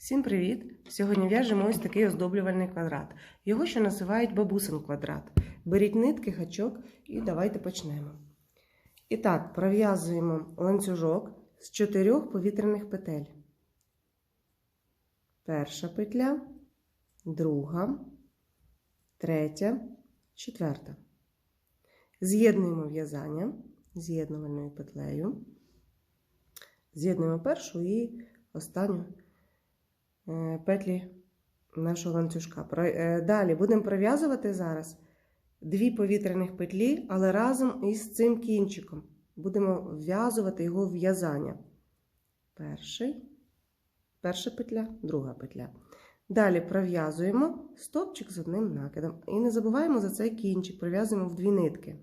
Всім привіт! Сьогодні в'яжемо ось такий оздоблювальний квадрат. Його ще називають бабусин квадрат. Беріть нитки, гачок і давайте почнемо. І так, пров'язуємо ланцюжок з чотирьох повітряних петель. Перша петля, друга, третя, четверта. З'єднуємо в'язання з'єднувальною петлею. З'єднуємо першу і останню петлі нашого ланцюжка. Е, Далі будемо пров'язувати зараз дві повітряних петлі, але разом із цим кінчиком. Будемо в'язувати його в'язання. Перший, перша петля, друга петля. Далі пров'язуємо стовпчик з одним накидом. І не забуваємо за цей кінчик, пров'язуємо в дві нитки.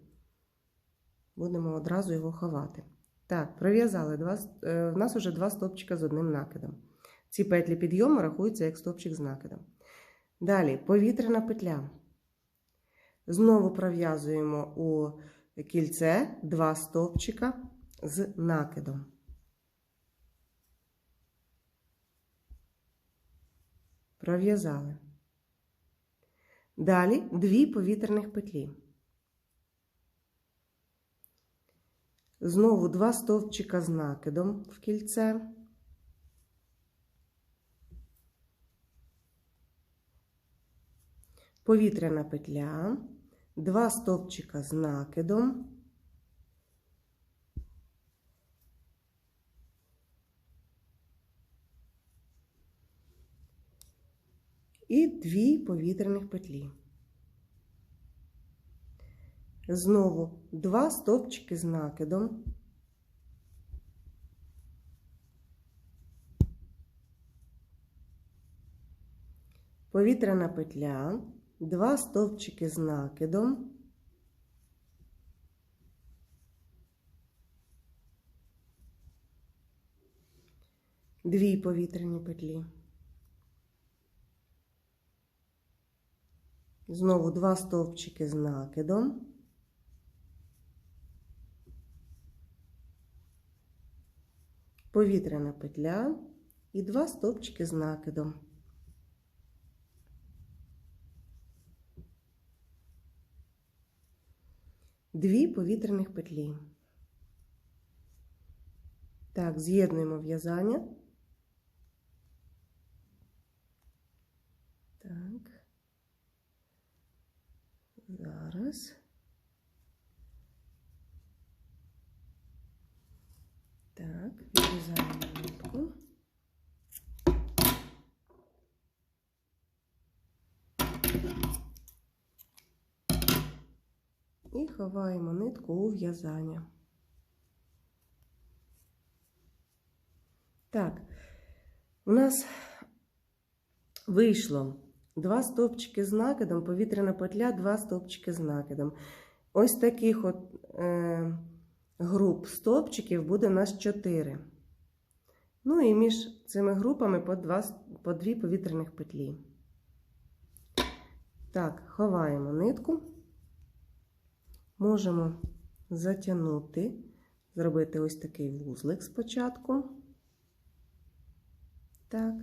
Будемо одразу його ховати. Так, пров'язали. Е, в нас вже два стовпчика з одним накидом. Ці петлі підйому рахуються як стовпчик з накидом. Далі повітряна петля. Знову пров'язуємо у кільце два стовпчика з накидом. Пров'язали. Далі дві повітряних петлі. Знову два стовпчика з накидом в кільце. Повітряна петля, два стовпчика з накидом. І дві повітряних петлі. Знову два стовпчики з накидом. Повітряна петля, два стовпчики з накидом. Дві повітряні петлі. Знову два стовпчики з накидом. Повітряна петля і два стовпчики з накидом. Дві повітряних петлі. Так, з'єднуємо в'язання. Так. Зараз. Так, відрізаємо нитку. І ховаємо нитку у в'язання. Так, у нас вийшло два стовпчики з накидом, повітряна петля, два стовпчики з накидом. Ось таких от е, груп стовпчиків буде у нас 4. Ну і між цими групами по, два, по дві повітряних петлі. Так, ховаємо нитку. Можемо затягнути, зробити ось такий вузлик спочатку. Так,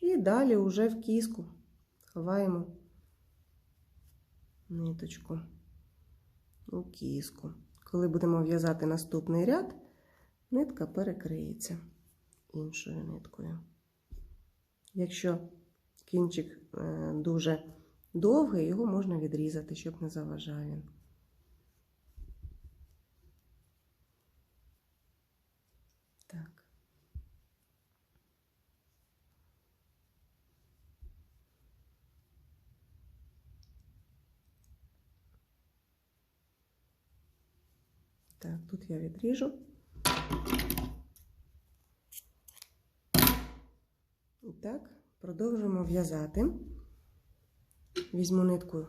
і далі вже в кіску ховаємо ниточку у кіску. Коли будемо в'язати наступний ряд, нитка перекриється іншою ниткою. Якщо кінчик е, дуже довгий, його можна відрізати, щоб не заважав він. Так. Так, тут я відріжу. І так, продовжуємо в'язати. Візьму нитку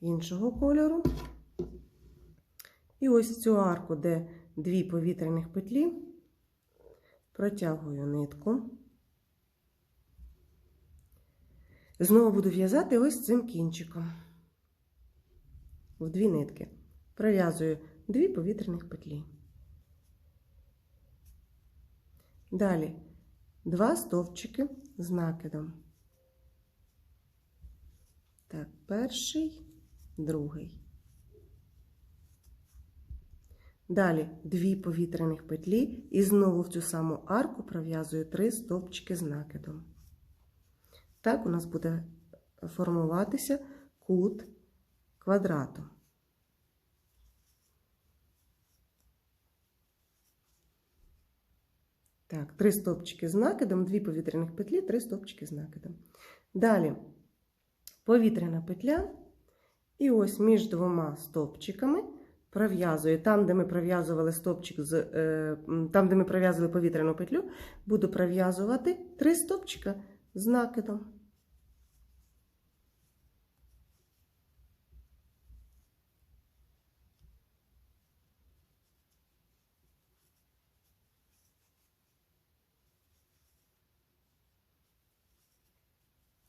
іншого кольору. І ось цю арку, де дві повітряних петлі, протягую нитку. Знову буду в'язати ось цим кінчиком в дві нитки. Пров'язую дві повітряних петлі. Далі два стовпчики з накидом. Так, перший, другий. Далі дві повітряних петлі і знову в цю саму арку пров'язую три стовпчики з накидом. Так у нас буде формуватися кут квадрату. Так, три стопчики з накидом, дві повітряних петлі, три стопчики з накидом. Далі повітряна петля, і ось між двома стовпчиками пров'язую. Там, де ми пров'язували стопчик з е, там, де ми пров'язували повітряну петлю, буду пров'язувати три стовпчика з накидом.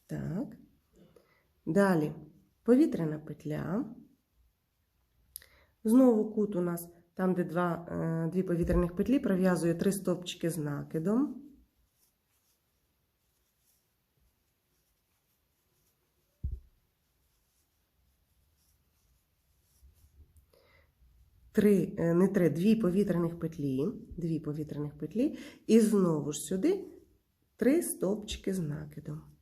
Так. Далі повітряна петля. Знову кут у нас там, де два, е, дві повітряних петлі, пров'язую три стовпчики з накидом. Три, е, не три, дві повітряних петлі, дві повітряних петлі, і знову ж сюди три стовпчики з накидом.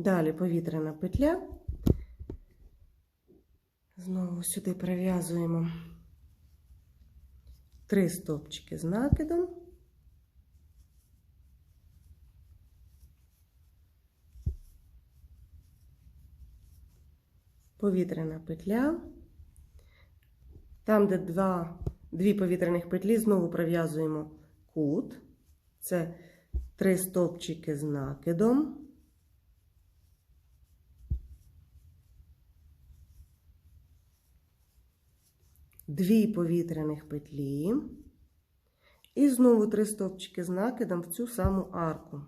Далі повітряна петля. Знову сюди пров'язуємо три стовпчики з накидом. Повітряна петля. Там, де два, дві повітряних петлі, знову пров'язуємо кут. Це три стовпчики з накидом. Дві повітряних петлі. І знову три стовпчики з накидом в цю саму арку.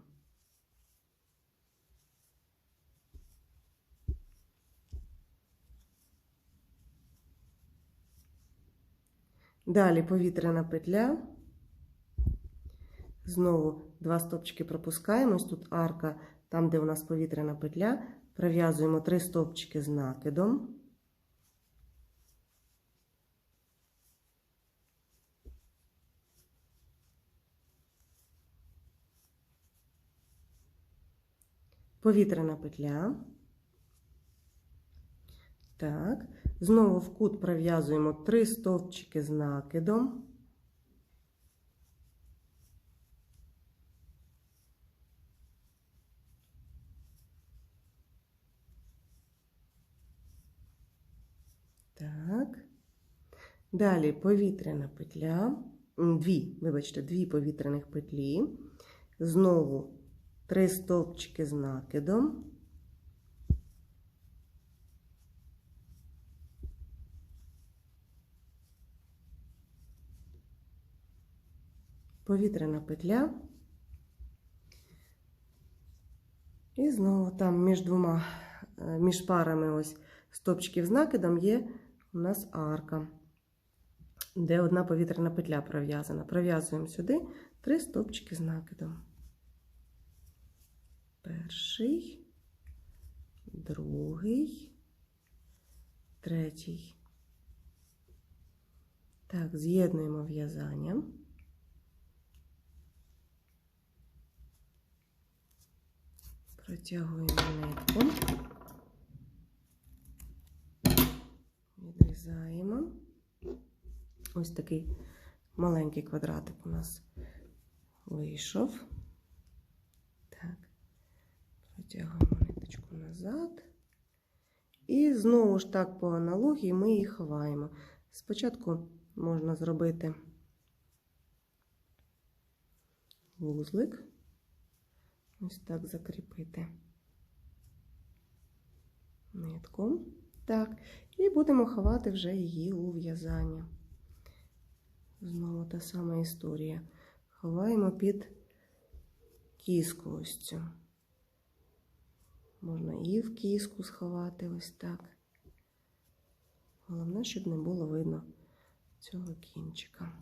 Далі повітряна петля. Знову два стовпчики пропускаємо. Ось тут арка, там, де у нас повітряна петля, пров'язуємо три стовпчики з накидом. Повітряна петля. Так. Знову в кут пров'язуємо три стовпчики з накидом. Так. Далі повітряна петля. Дві, вибачте, дві повітряних петлі. Знову три стовпчики з накидом. Повітряна петля. І знову там між двома, е, між парами ось стовпчиків з накидом є у нас арка, де одна повітряна петля пров'язана. Пров'язуємо сюди три стовпчики з накидом. Перший, другий, третій. Так, з'єднуємо в'язання. Протягуємо нитку. Відрізаємо. Ось такий маленький квадратик у нас вийшов. Так. Ниточку назад. І знову ж так по аналогії ми її ховаємо. Спочатку можна зробити вузлик. Ось так закріпити нитку. Так, і будемо ховати вже її у в'язання. Знову та сама історія. Ховаємо під кіску ось цю. Можна і в кіску сховати ось так. Головне, щоб не було видно цього кінчика.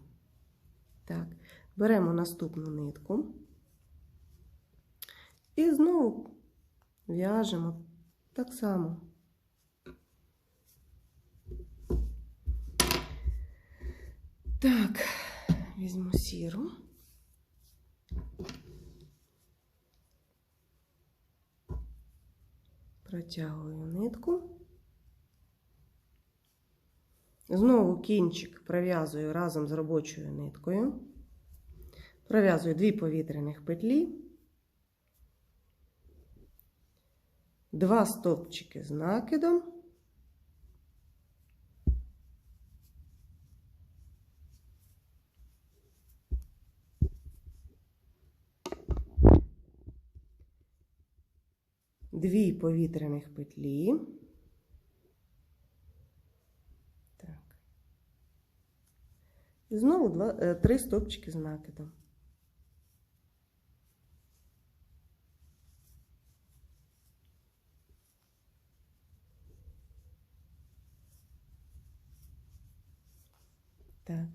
Так, беремо наступну нитку. І знову в'яжемо так само. Так, візьму сіру. Протягую нитку. Знову кінчик пров'язую разом з робочою ниткою. Пров'язую дві повітряних петлі, два стовпчики з накидом. Дві повітряних петлі. Так. І знову два, е, три стовпчики з накидом. Так.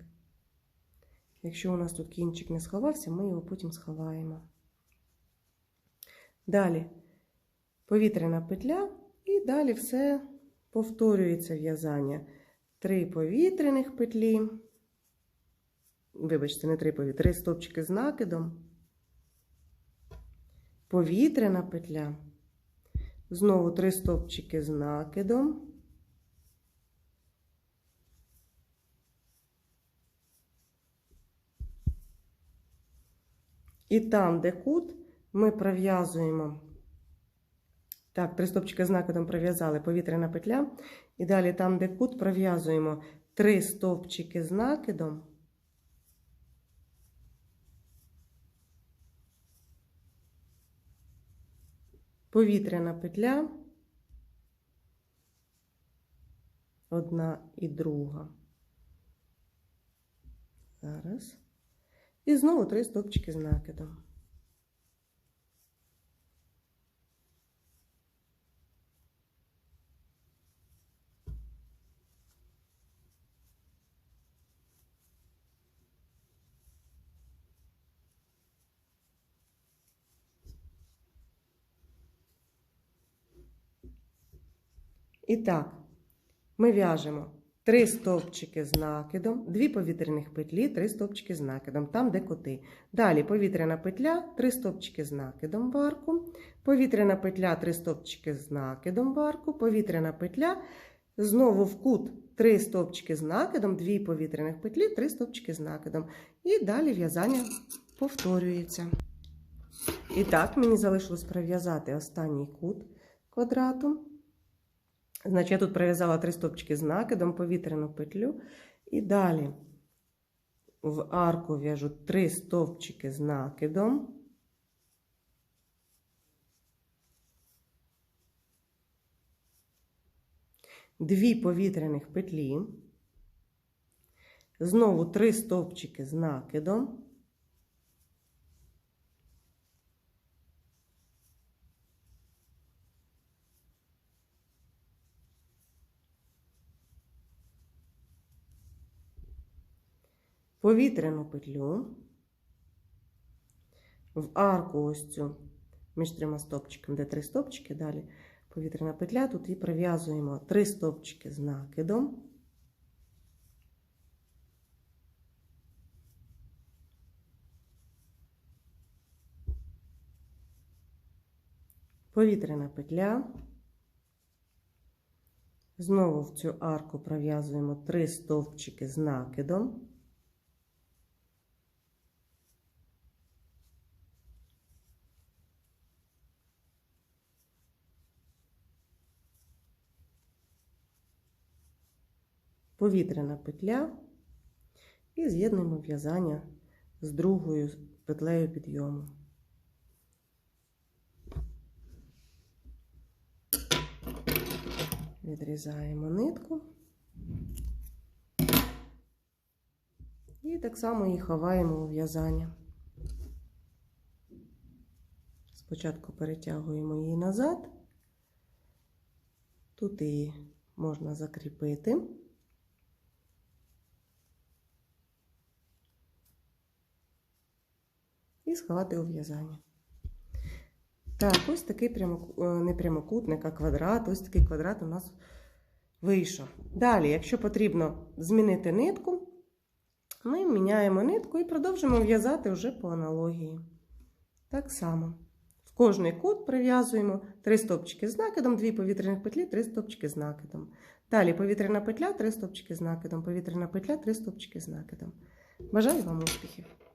Якщо у нас тут кінчик не сховався, ми його потім сховаємо. Далі повітряна петля, і далі все повторюється в'язання. Три повітряних петлі. Вибачте, не три повітряні, три стовпчики з накидом. Повітряна петля. Знову три стовпчики з накидом. І там, де кут, ми пров'язуємо. Так, три стовпчики з накидом пров'язали повітряна петля. І далі там, де кут, пров'язуємо три стовпчики з накидом. Повітряна петля. Одна і друга. Зараз. І знову три стовпчики з накидом. І так, ми в'яжемо три стовпчики з накидом, дві повітряних петлі, три стовпчики з накидом, там, де коти. Далі повітряна петля, три стовпчики з накидом в арку, повітряна петля, три стовпчики з накидом в арку, повітряна петля, знову в кут три стовпчики з накидом, дві повітряних петлі, три стовпчики з накидом. І далі в'язання повторюється. І так, мені залишилось пров'язати останній кут квадрату. Значить, я тут пров'язала три стовпчики з накидом, повітряну петлю. І далі в арку в'яжу три стовпчики з накидом. Дві повітряних петлі. Знову три стовпчики з накидом. Повітряну петлю, в арку ось цю між трьома стопчиками, де три стопчики, далі повітряна петля, тут і пров'язуємо три стопчики з накидом. Повітряна петля. Знову в цю арку пров'язуємо три стовпчики з накидом. Повітряна петля і з'єднуємо в'язання з другою петлею підйому. Відрізаємо нитку і так само її ховаємо у в'язання. Спочатку перетягуємо її назад Тут її можна закріпити. І сховати у в'язання. Так, ось такий прямоку... е, не прямокутник, а квадрат. Ось такий квадрат у нас вийшов. Далі, якщо потрібно змінити нитку, ми міняємо нитку і продовжимо в'язати вже по аналогії. Так само. В кожний кут прив'язуємо 3 стопчики з накидом, 2 повітряних петлі, 3 стопчики з накидом. Далі повітряна петля, 3 стопчики з накидом, повітряна петля, 3 стопчики з накидом. Бажаю вам успіхів!